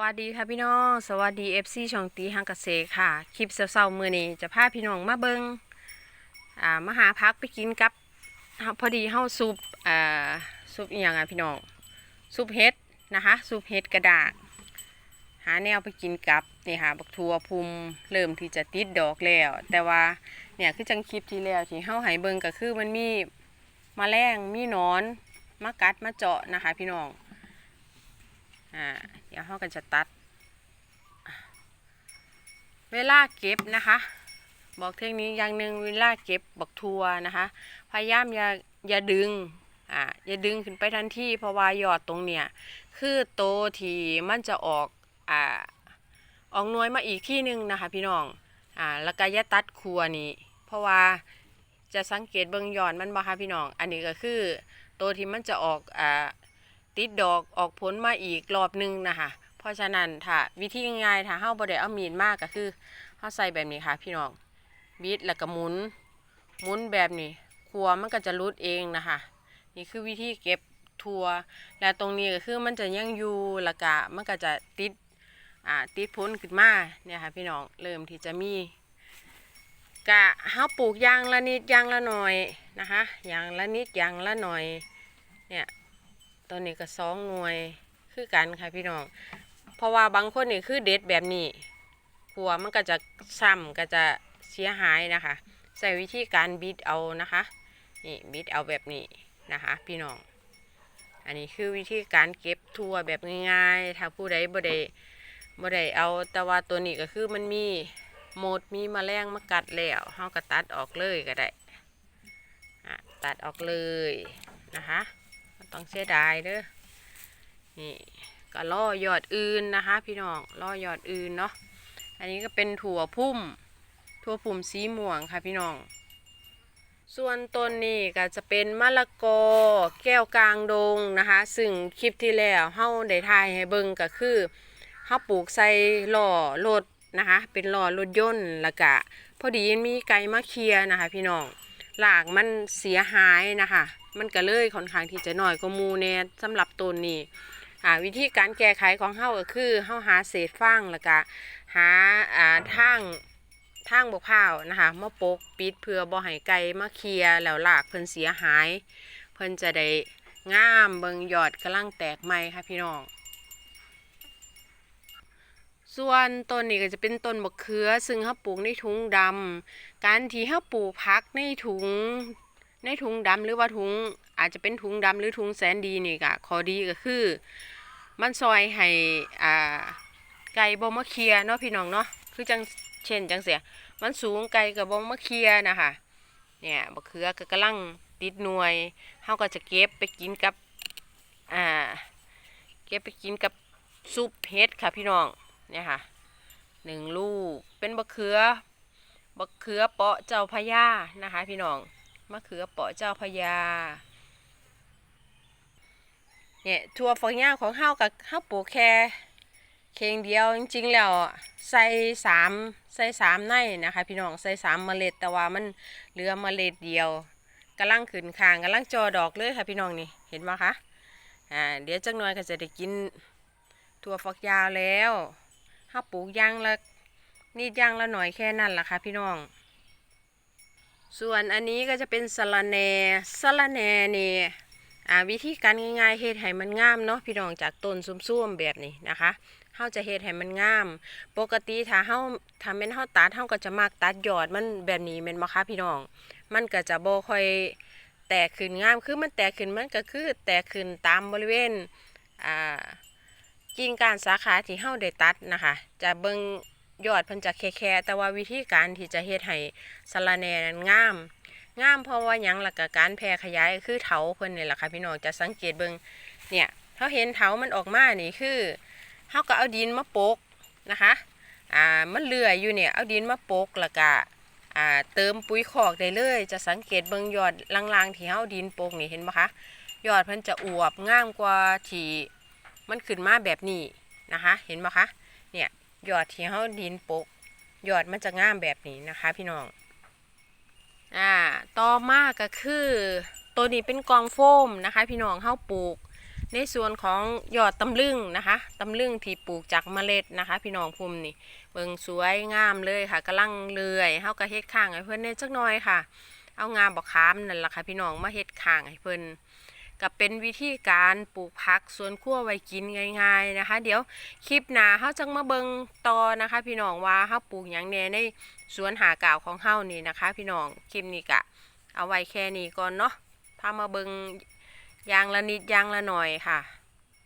วัสดีค่ะพี่น้อง สวัสดี FC ช่องตีฮังกะเซค่ะ คลิปเช้าๆมือนี้จะพาพี่น้องมาเบิงอ่ามาหาพักไปกินกับ พอดีเฮาซุปอ่าซุปอีหยังอะพี่น้องซุปเห็ดนะคะซุปเห็ดกระดาษ หาแนวไปกินกับนี่ค่ะบักทัวพุมเริ่มที่จะติดดอกแล้ว แต่ว่าเนี่ยคือจังคลิปที่แล้วที่เฮาให้เบิงก็คือมันมีมแมลงมีนอนมากัดมาเจาะนะคะ พี่น้อง อ่าเดี๋ยวเขากันจะตัด เวลาเก็บนะคะ บอกเทคนิคอย่างหนึ่งเวลาเก็บบักทัวนะคะ พยายามอย่าอย่าดึงอ่าอย่าดึงขึ้นไปทันทีเพราะว่ายอดตรงเนี้ยคือโตทีมันจะออกอ่าออกน่วยมาอีกที่หนึ่งนะคะพี่น้องอ่าแล้วก็อย่าตัดครัวนี้ เพราะว่าจะสังเกตเบิ่งยอดมันบ่คะพี่น้อง อันนี้ก็คือโตที่มันจะออกอ่า ติดดอกออกผลมาอีกรอบหนึงนะคะเพราะฉะนั้นถ้าวิธีง่ายๆถ้าเฮาบ่ได้เอามีดมากก็คือเฮาใส่แบบนี้ค่ะ พี่น้องบิดแล้วก็หมุนหมุนแบบนี้ขัวมันก็จะรุดเองนะคะนี่คือวิธีเก็บทัวแล้วตรงนี้ก็คือมันจะยังอยู่แล้วก็มันก็จะติดอ่าติดพ้นขึ้นมาเนี่ยค่ะพี่น้องเริ่มที่จะมีกะเฮาปลูกยางละนิดยางละหน่อยนะคะย่างละนิดย่างละหน่อยเนี่ย ตัวนี้ก็สองหน่วยคือกันค่ะพี่น้อง เพราะว่าบางคนนี่คือเด็ดแบบนี้หัวมันก็จะซ้ำก็จะเสียหายนะคะ ใส่วิธีการบิดเอานะคะนี่บิดเอาแบบนี้นะคะ พี่น้อง อันนี้คือวิธีการเก็บทั่วแบบง่ายๆ ถ้าผู้ใดบ่ได้บ่ได้เอาแต่ว่าตัวนี้ก็คือมันมีโมดมีมแมลงมากัดแล้วเฮาก็ตัดออกเลยก็ได้ตัดออกเลยนะคะ ต้องเสียดายเด้อนี่ก็ล่อยอดอื่นนะคะ พี่น้องล่อยอดอื่นเนาะอันนี้ก็เป็นถั่วพุ่ม ถั่วพุ่มสีม่วงค่ะพี่น้อง ส่วนต้นนี้ก็จะเป็นมะละกอ แก้วกลางดงนะคะ ซึ่งคลิปที่แล้วเฮาได้ถ่ายให้เบิ่งก็คือเฮาปลูกใส่ล้อรถนะคะ เป็นล้อรถยนต์แล้วก็พอดีมีไก่มาเคียนะคะ พี่น้อง หลากมันเสียหายนะคะ มันก็เลยค่อนข้างที่จะหน้อยกว่ามูแน่สำหรับต้นนี้อ่าวิธีการแก้ไขของเฮาก็คือเฮาหาเศษฟางแล้วก็หาอ่าทางทางบกพร้าวนะคะมาปกปิดเพื่อบ่ให้ไก่มาเคลียแล้วหลากเพิ่นเสียหาย เพิ่นจะได้งามเบิงยอดกำลังแตกใหม่ค่ะพี่น้อง ส่วนต้นนี้ก็จะเป็นต้นมะเขือ ซึ่งเขาปลูกในถุงดำการที่เขาปลูกพักในถุงในถุงดำหรือว่าถุงอาจจะเป็นถุงดำหรือถุงแสนดีนี่ก็ข้อดีก็คือ มันซอยให้อ่าไก่บ่มาเคลียเนาะพี่น้องเนาะคือจังเช่นจังเสีย มันสูงไก่กับบ่มาเคลียนะคะเนี่ยมะเขือก็กำลังติดหน่วยเขาก็จะเก็บไปกินกับอ่าเก็บไปกินกับซุปเห็ดค่ะพี่น้อง เนี่ยค่ะหนึ่งลูกเป็นบะเขือบะเขือเปาะเจ้าพญานะคะพี่น้องมะเขือเปาะเจ้าพญาเนี่ยถั่วฝักยาวของเฮากับเฮาปลูกแค่เคงเดียวจริงๆแล้วใส่สามใส่สามในนะคะพี่น้องใส่สามเมล็ดแต่ว่ามันเหลือเมล็ดเดียวกำลังขึ้นคางกำลังจอดอกเลยค่ะพี่น้องนี่เห็นไหมคะอ่าเดี๋ยวจักหน่อยก็จะได้กินถั่วฝักยาวแล้ว ถ้าปลูกยางละนิดยางละหน่อยแค่นั้นล่ะค่ะพี่น้อง ส่วนอันนี้ก็จะเป็นสะระแหน่สะระแหน่นี่อ่าวิธีการง่ายๆเฮ็ดให้มันงามเนาะพี่น้องจากต้นซุ่มๆแบบนี้นะคะเฮาจะเฮ็ดให้มันงาม ปกติถ้าเฮาถ้าแม่นเฮาตัดเฮาก็จะมักตัดยอดมันแบบนี้แม่นบ่คะพี่น้อง มันก็จะบ่ค่อยแตกขึ้นงาม คือมันแตกขึ้นมันก็คือแตกขึ้นตามบริเวณอ่า กิ่งกานสาขาที่เฮาได้ตัดนะคะ จะเบิ่งยอดเพิ่นจะแค่ๆแต่ว่าวิธีการที่จะเฮ็ดให้สะระแหน่นั้นงามงามเพราะว่าหยังล่ะก็การแพร่ขยายคือเถาเพิ่นนี่แหละค่ะพี่น้องจะสังเกตเบิ่งเนี่ยเฮาเห็นเถามันออกมานี่คือเฮาก็เอาดินมาโปกนะคะอ่ามันเลื่อยอยู่เนี่ยเอาดินมาโปกแล้วก็อ่าเติมปุ๋ยคอกได้เลย จะสังเกตเบิ่งยอดลางๆที่เฮาดินโปกนี่เห็นบ่คะยอดเพิ่นจะอวบงามกว่าที่ มันขึ้นมาแบบนี้นะคะ เห็นไหมคะ เนี่ยยอดที่เขาดินปกยอดมันจะงามแบบนี้นะคะ พี่น้อง อ่า ต่อมาก็คือ ตัวนี้เป็นกองโฟมนะคะ พี่น้องเขาปลูก ในส่วนของยอดตำลึงนะคะตำลึงที่ปลูกจากเมล็ดนะคะ พี่น้องภูมินี่ เบิ่งสวยงามเลยค่ะกำลังเลื่อยเฮาก็เฮ็ดข้างให้เพิ่นเน่จักหน่อยค่ะ เอางาบอกขามนั่นละค่ะพี่น้องมาเฮ็ดข้างให้เพิ่น ก็เป็นวิธีการปลูกผักสวนครัวไว้กินง่าย ๆนะคะ เดี๋ยวคลิปหน้าเฮาจังมาเบิงต่อนะคะ พี่น้องว่าเฮาปลูกหยังแน่ในสวนหากาวของเฮานี่นะคะ พี่น้องคลิปนี้กะ เอาไว้แค่นี้ก่อนเนาะพามาเบิงอย่างละนิดอย่างละหน่อยค่ะ